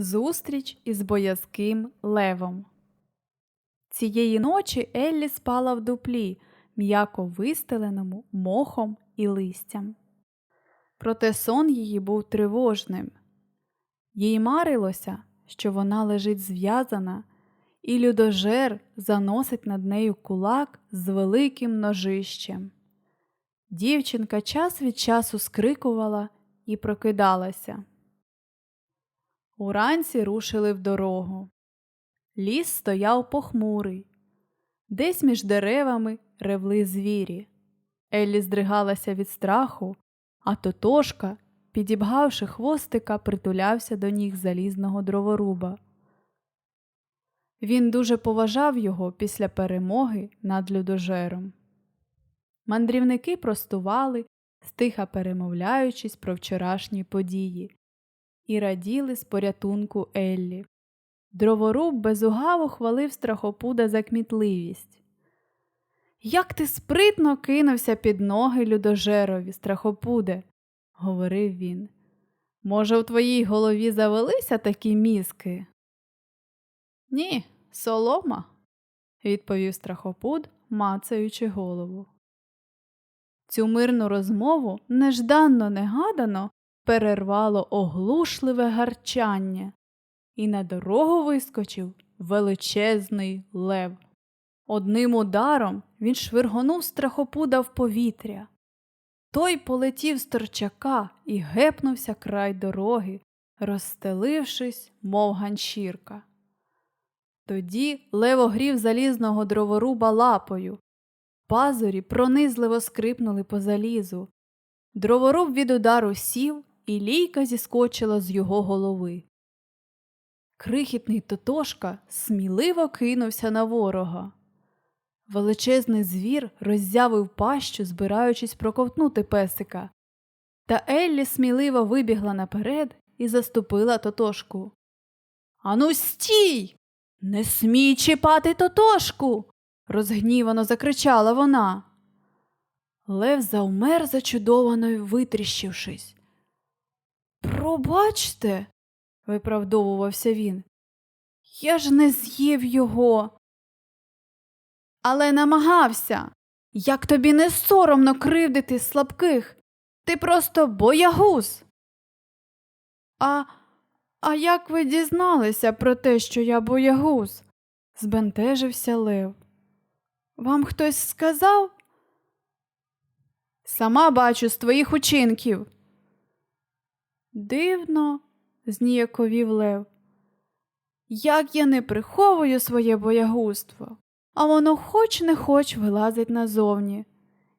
Зустріч із боязким левом. Цієї ночі Еллі спала в дуплі, м'яко вистеленому мохом і листям. Проте сон її був тривожним. Їй марилося, що вона лежить зв'язана, і людожер заносить над нею кулак з великим ножищем. Дівчинка час від часу скрикувала і прокидалася. Уранці рушили в дорогу. Ліс стояв похмурий. Десь між деревами ревли звірі. Еллі здригалася від страху, а Тотошка, підібгавши хвостика, притулявся до ніг залізного дроворуба. Він дуже поважав його після перемоги над людожером. Мандрівники простували, стиха перемовляючись про вчорашні події, і раділи з порятунку Еллі. Дроворуб безугаво хвалив страхопуда за кмітливість. Як ти спритно кинувся під ноги людожерові, страхопуде, говорив він. Може, в твоїй голові завелися такі мізки? Ні, солома, відповів страхопуд, мацаючи голову. Цю мирну розмову нежданно негадано перервало оглушливе гарчання, і на дорогу вискочив величезний лев. Одним ударом він швиргонув страхопуда в повітря. Той полетів з торчака і гепнувся край дороги, розстелившись, мов ганчірка. Тоді лев огрів залізного дроворуба лапою. Пазурі пронизливо скрипнули по залізу. Дроворуб від удару сів, і лійка зіскочила з його голови. Крихітний Тотошка сміливо кинувся на ворога. Величезний звір роззявив пащу, збираючись проковтнути песика. Та Еллі сміливо вибігла наперед і заступила Тотошку. Ану, стій! Не смій чіпати Тотошку. розгнівано закричала вона. Лев завмер зачудовано витріщившись. Пробачте, виправдовувався він. Я ж не з'їв його. Але намагався. Як тобі не соромно кривдити слабких? Ти просто боягуз. А а як ви дізналися про те, що я боягуз? збентежився Лев. Вам хтось сказав? Сама бачу з твоїх учинків. Дивно, зніяковів Лев. Як я не приховую своє боягузтво, а воно хоч не хоч вилазить назовні.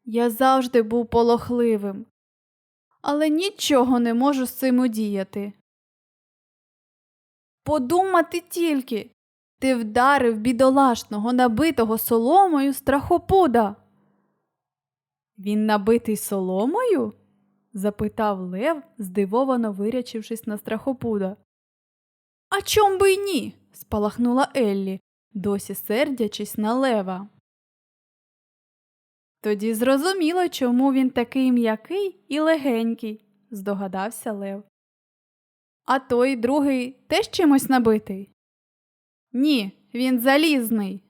Я завжди був полохливим, але нічого не можу з цим удіяти. Подумати тільки, ти вдарив бідолашного, набитого соломою страхопуда. Він набитий соломою? Запитав Лев, здивовано вирячившись на страхопуда. А чом би й ні? спалахнула Еллі, досі сердячись на лева. Тоді зрозуміло, чому він такий м'який і легенький, здогадався Лев. А той другий теж чимось набитий? Ні, він залізний.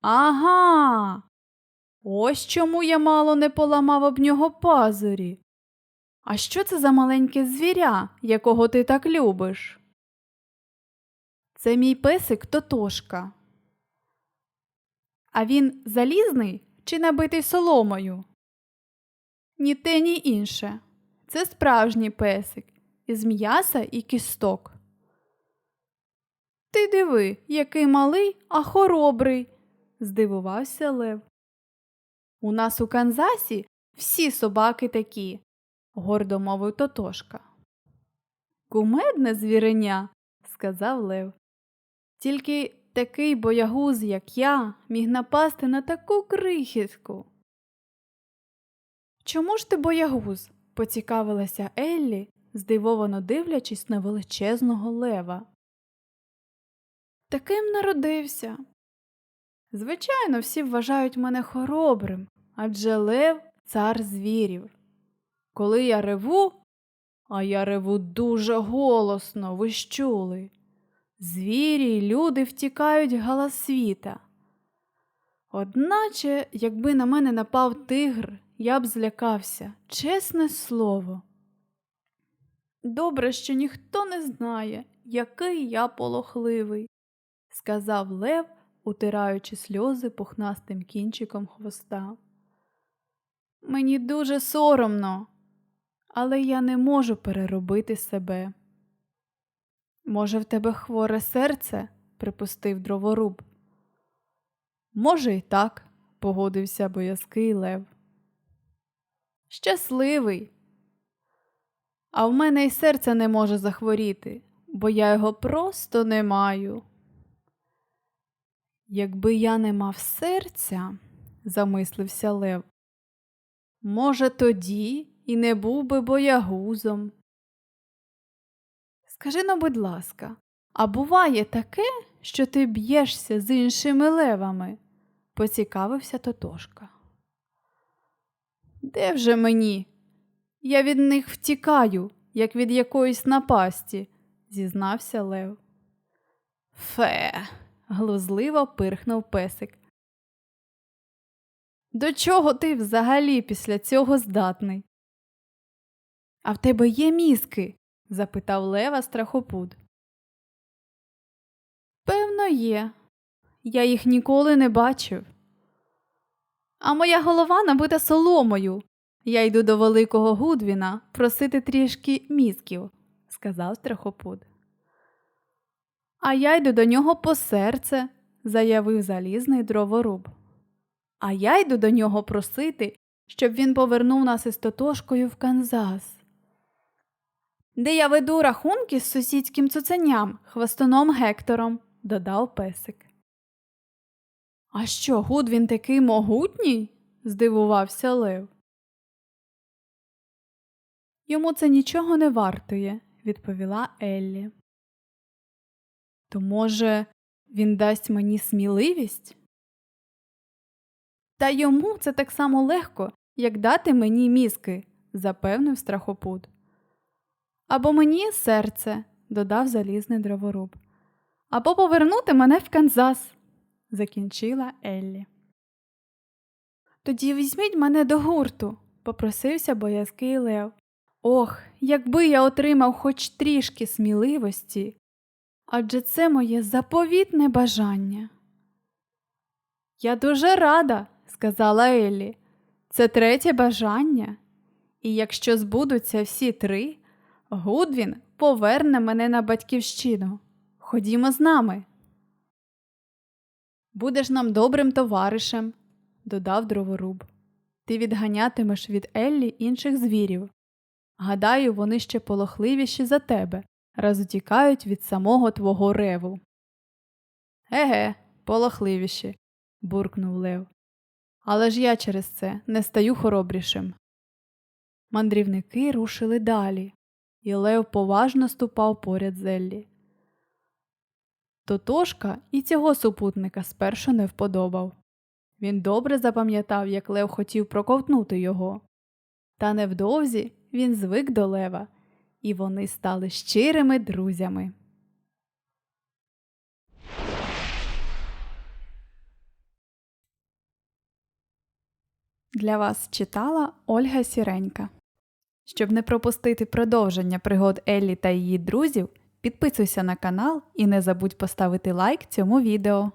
Ага. Ось чому я мало не поламав об нього пазурі. А що це за маленьке звіря, якого ти так любиш? Це мій песик Тотошка. А він залізний чи набитий соломою? Ні те, ні інше. Це справжній песик із м'яса і кісток. Ти диви, який малий, а хоробрий, здивувався Лев. У нас у Канзасі всі собаки такі, гордо мовив Тотошка. Кумедне звіреня, сказав Лев. Тільки такий боягуз, як я, міг напасти на таку крихітку. Чому ж ти боягуз? поцікавилася Еллі, здивовано дивлячись на величезного лева. Таким народився. Звичайно, всі вважають мене хоробрим, адже лев цар звірів. Коли я реву, А я реву дуже голосно, ви чули. Звірі й люди втікають галас світа. Одначе, якби на мене напав тигр, я б злякався, чесне слово. Добре, що ніхто не знає, який я полохливий, сказав Лев, утираючи сльози пухнастим кінчиком хвоста. Мені дуже соромно, але я не можу переробити себе. Може, в тебе хворе серце? припустив дроворуб. Може, і так, погодився боязкий Лев. Щасливий. А в мене й серце не може захворіти, бо я його просто не маю. Якби я не мав серця, замислився Лев, може, тоді і не був би боягузом. Скажи ну, будь ласка, а буває таке, що ти б'єшся з іншими левами? поцікавився Тотошка. Де вже мені? Я від них втікаю, як від якоїсь напасті, зізнався Лев. Фе, глузливо пирхнув песик. До чого ти взагалі після цього здатний? А в тебе є мізки? запитав Лева страхопуд. Певно, є. Я їх ніколи не бачив. А моя голова набита соломою. Я йду до великого Гудвіна просити трішки мізків, сказав страхопуд. А я йду до нього по серце, заявив залізний дроворуб. А я йду до нього просити, щоб він повернув нас із Тотошкою в Канзас. Де я веду рахунки з сусідським цуценям, хвостоном Гектором, додав песик. А що, Гудвін такий могутній? здивувався Лев. Йому це нічого не вартує, відповіла Еллі. То, може, він дасть мені сміливість? Та йому це так само легко, як дати мені мізки, запевнив страхопут. Або мені серце, додав залізний дроворуб. Або повернути мене в Канзас, закінчила Еллі. Тоді візьміть мене до гурту, попросився боязкий Лев. Ох, якби я отримав хоч трішки сміливості, адже це моє заповітне бажання. Я дуже рада, сказала Еллі. Це третє бажання. І якщо збудуться всі три, Гудвін поверне мене на батьківщину. Ходімо з нами. Будеш нам добрим товаришем, додав дроворуб. Ти відганятимеш від Еллі інших звірів. Гадаю, вони ще полохливіші за тебе, раз утікають від самого твого реву. Еге, полохливіші, буркнув Лев. Але ж я через це не стаю хоробрішим. Мандрівники рушили далі, і Лев поважно ступав поряд Зеллі. Тотошка і цього супутника спершу не вподобав. Він добре запам'ятав, як Лев хотів проковтнути його. Та невдовзі він звик до Лева, і вони стали щирими друзями. Для вас читала Ольга Сіренька. Щоб не пропустити продовження пригод Еллі та її друзів, підписуйся на канал і не забудь поставити лайк цьому відео.